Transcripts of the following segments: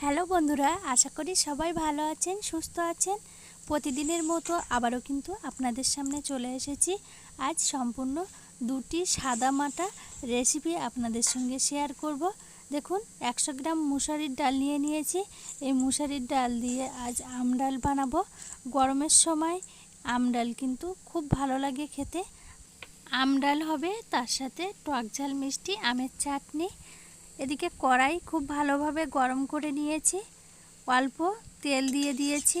Hello বন্ধুরা, আশা করি সবাই ভালো আছেন, সুস্থ আছেন। প্রতিদিনের মতো আবারও কিন্তু আপনাদের সামনে চলে এসেছি। আজ সম্পূর্ণ দুটি সাদা মাটা রেসিপি আপনাদের সঙ্গে শেয়ার করব। দেখুন, একশো গ্রাম মুসারির ডাল নিয়ে নিয়েছি। এই মুসারির ডাল দিয়ে আজ আমডাল বানাবো। গরমের সময় আমডাল কিন্তু খুব ভালো লাগে খেতে। আমডাল হবে তার সাথে টক ঝাল মিষ্টি, আমের চাটনি এদিকে কড়াই খুব ভালোভাবে গরম করে নিয়েছি। অল্প তেল দিয়ে দিয়েছি।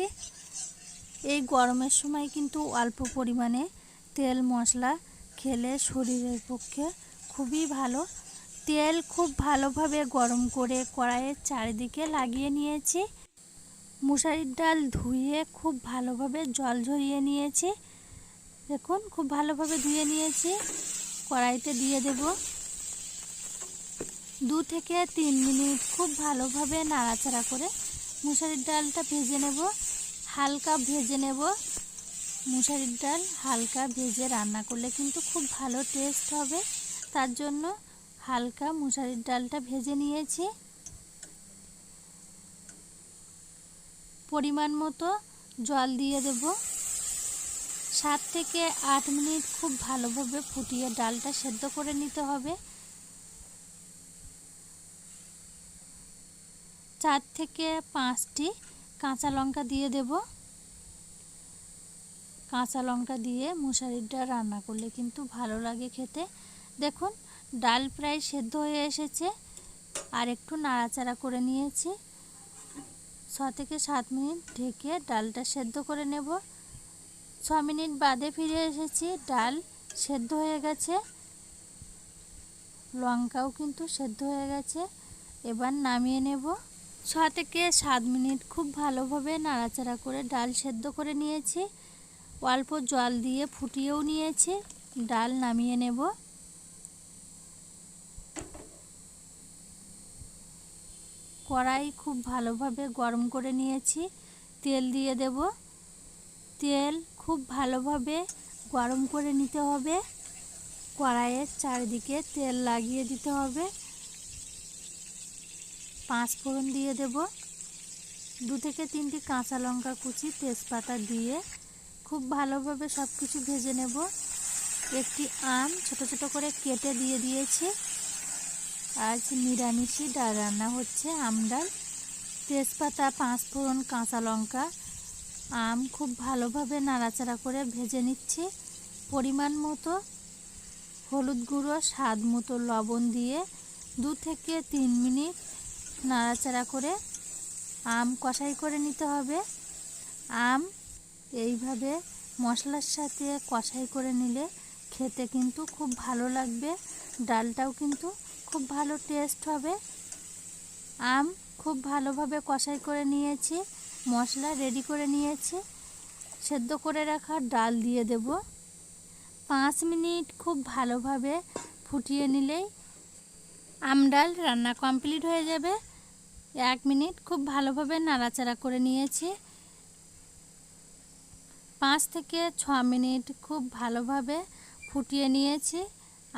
এই গরমের সময় কিন্তু অল্প পরিমাণে তেল, মশলা খেলে শরীরের পক্ষে খুবই ভালো। তেল খুব ভালোভাবে গরম করে কড়াইয়ের চারিদিকে লাগিয়ে নিয়েছি। মুসারির ডাল ধুয়ে খুব ভালোভাবে জল ঝরিয়ে নিয়েছি। দেখুন, খুব ভালোভাবে ধুয়ে নিয়েছি। কড়াইতে দিয়ে দেবো। দু থেকে তিন মিনিট খুব ভালোভাবে নাড়াচাড়া করে মুসারির ডালটা ভেজে নেব, হালকা ভেজে নেব। মুসারির ডাল হালকা ভেজে রান্না করলে কিন্তু খুব ভালো টেস্ট হবে। তার জন্য হালকা মুসারির ডালটা ভেজে নিয়েছি। পরিমাণ মতো জল দিয়ে দেব। সাত থেকে আট মিনিট খুব ভালোভাবে ফুটিয়ে ডালটা সেদ্ধ করে নিতে হবে। চার থেকে পাঁচটি কাঁচা লঙ্কা দিয়ে দেব। কাঁচা লঙ্কা দিয়ে মুসারির ডাল রান্না করলে কিন্তু ভালো লাগে খেতে। দেখুন, ডাল প্রায় সেদ্ধ হয়ে এসেছে। আর একটু নাড়াচাড়া করে নিয়েছি। ছ থেকে সাত মিনিট ঢেকে ডালটা সেদ্ধ করে নেব। ছ মিনিট বাদে ফিরে এসেছি, ডাল সেদ্ধ হয়ে গেছে। লঙ্কাও কিন্তু সেদ্ধ হয়ে গেছে। এবার নামিয়ে নেব। ছ থেকে সাত মিনিট খুব ভালোভাবে নাড়াচাড়া করে ডাল সেদ্ধ করে নিয়েছি। অল্প জল দিয়ে ফুটিয়েও নিয়েছি। ডাল নামিয়ে নেব। কড়াই খুব ভালোভাবে গরম করে নিয়েছি। তেল দিয়ে দেব। তেল খুব ভালোভাবে গরম করে নিতে হবে। কড়াইয়ের চারিদিকে তেল লাগিয়ে দিতে হবে। পাঁচ ফোড়ন দিয়ে দেব। দু থেকে তিনটি কাঁচা লঙ্কা কুচি, তেজপাতা দিয়ে খুব ভালোভাবে সব কিছু ভেজে নেব। একটি আম ছোট ছোট করে কেটে দিয়ে দিয়েছি। আজ নিরামিষই ডাল রান্না হচ্ছে আম ডাল। তেজপাতা, পাঁচ ফোড়ন, কাঁচা লঙ্কা, আম খুব ভালোভাবে নাড়াচাড়া করে ভেজে নিচ্ছি। পরিমাণ মতো হলুদ গুঁড়ো, স্বাদ মতো লবণ দিয়ে দু থেকে তিন মিনিট নাড়াচাড়া করে আম কষাই করে নিতে হবে। আম এইভাবে মশলার সাথে কষাই করে নিলে খেতে কিন্তু খুব ভালো লাগবে, ডালটাও কিন্তু খুব ভালো টেস্ট হবে। আম খুব ভালোভাবে কষাই করে নিয়েছি, মশলা রেডি করে নিয়েছি। সেদ্ধ করে রাখা ডাল দিয়ে দেব। পাঁচ মিনিট খুব ভালোভাবে ফুটিয়ে নিলেই আমডাল রান্না কমপ্লিট হয়ে যাবে। এক মিনিট খুব ভালোভাবে নাড়াচাড়া করে নিয়েছি। পাঁচ থেকে ছ মিনিট খুব ভালোভাবে ফুটিয়ে নিয়েছি।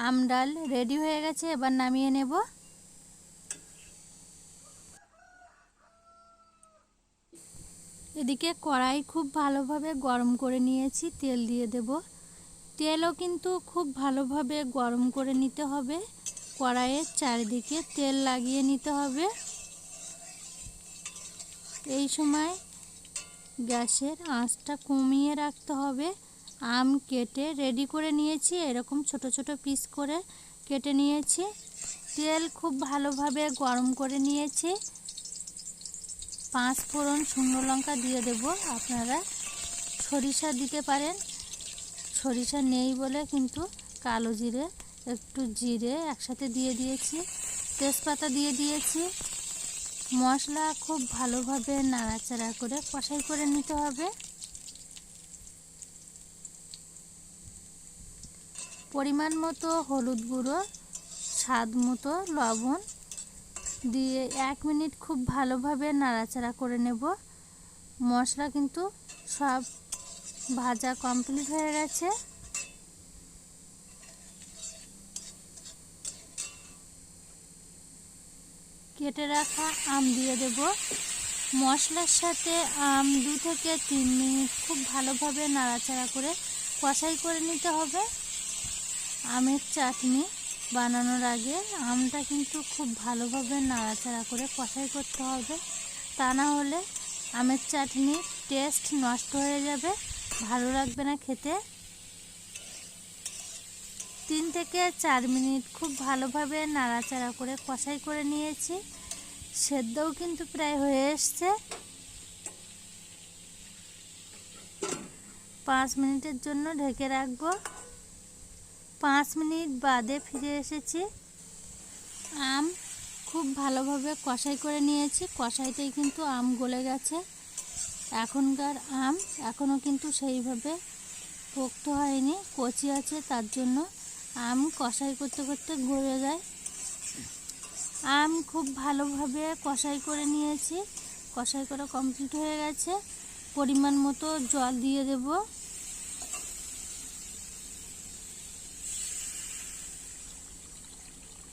আমডাল রেডি হয়ে গেছে, এবার নামিয়ে নেব। এদিকে কড়াই খুব ভালোভাবে গরম করে নিয়েছি, তেল দিয়ে দেব। তেলও কিন্তু খুব ভালোভাবে গরম করে নিতে হবে। কড়াইয়ের চারিদিকে তেল লাগিয়ে নিতে হবে। এই সময় গ্যাসের আঁচটা কমিয়ে রাখতে হবে। আম কেটে রেডি করে নিয়েছি। এরকম ছোট ছোট পিস করে কেটে নিয়েছি। তেল খুব ভালোভাবে গরম করে নিয়েছি। পাঁচ ফোড়ন শুকনো লঙ্কা দিয়ে দেব। আপনারা সরিষা দিতে পারেন। সরিষা নেই বলে কিন্তু কালো জিরে, একটু জিরে একসাথে দিয়ে দিয়েছি। তেজপাতা দিয়ে দিয়েছি। মশলা খুব ভালোভাবে নাড়াচাড়া করে কষাই করে নিতে হবে। পরিমাণ মতো হলুদ গুঁড়ো, স্বাদ মতো লবণ দিয়ে এক মিনিট খুব ভালোভাবে নাড়াচাড়া করে নেব। মশলা কিন্তু সব ভাজা কমপ্লিট হয়ে গেছে। কেটে রাখা আম দিয়ে দেব। মশলার সাথে আম দু থেকে তিন মিনিট খুব ভালোভাবে নাড়াচাড়া করে কষাই করে নিতে হবে। আমের চাটনি বানানোর আগে আমটা কিন্তু খুব ভালোভাবে নাড়াচাড়া করে কষাই করতে হবে। তা না হলে আমের চাটনির টেস্ট নষ্ট হয়ে যাবে, ভালো লাগবে না খেতে। তিন থেকে চার মিনিট খুব ভালোভাবে নাড়াচাড়া করে কষাই করে নিয়েছি। সেদ্ধও কিন্তু প্রায় হয়ে এসছে। পাঁচ মিনিটের জন্য ঢেকে রাখব। পাঁচ মিনিট বাদে ফিরে এসেছি। আম খুব ভালোভাবে কষাই করে নিয়েছি। কষাইতেই কিন্তু আম গলে গেছে। এখনকার আম এখনও কিন্তু সেইভাবে পোক্ত হয়নি। কচি আছে তার জন্য। আম কষাই করতে করতে গড়ে যায়। আম খুব ভালোভাবে কষাই করে নিয়েছি। কষাই করা কমপ্লিট হয়ে গেছে। পরিমাণ মতো জল দিয়ে দেব।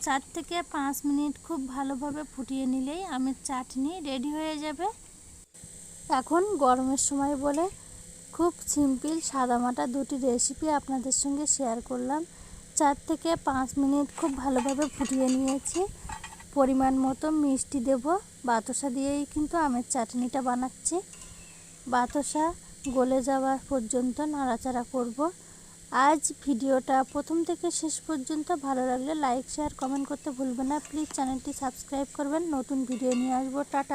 চার থেকে পাঁচ মিনিট খুব ভালোভাবে ফুটিয়ে নিলেই আমের চাটনি রেডি হয়ে যাবে। এখন গরমের সময় বলে খুব সিম্পল সাদামাটা দুটি রেসিপি আপনাদের সঙ্গে শেয়ার করলাম। চার থেকে পাঁচ মিনিট খুব ভালোভাবে ফুটিয়ে নিয়েছি। পরিমাণ মতো মিষ্টি দেব। বাতাসা দিয়েই কিন্তু আমের চাটনিটা বানাচ্ছি। বাতাসা গলে যাওয়া পর্যন্ত নাড়াচাড়া করব। আজ ভিডিওটা প্রথম থেকে শেষ পর্যন্ত ভালো লাগলে লাইক, শেয়ার, কমেন্ট করতে ভুলবেন না। প্লিজ চ্যানেলটি সাবস্ক্রাইব করবেন। নতুন ভিডিও নিয়ে আসব। টাটা।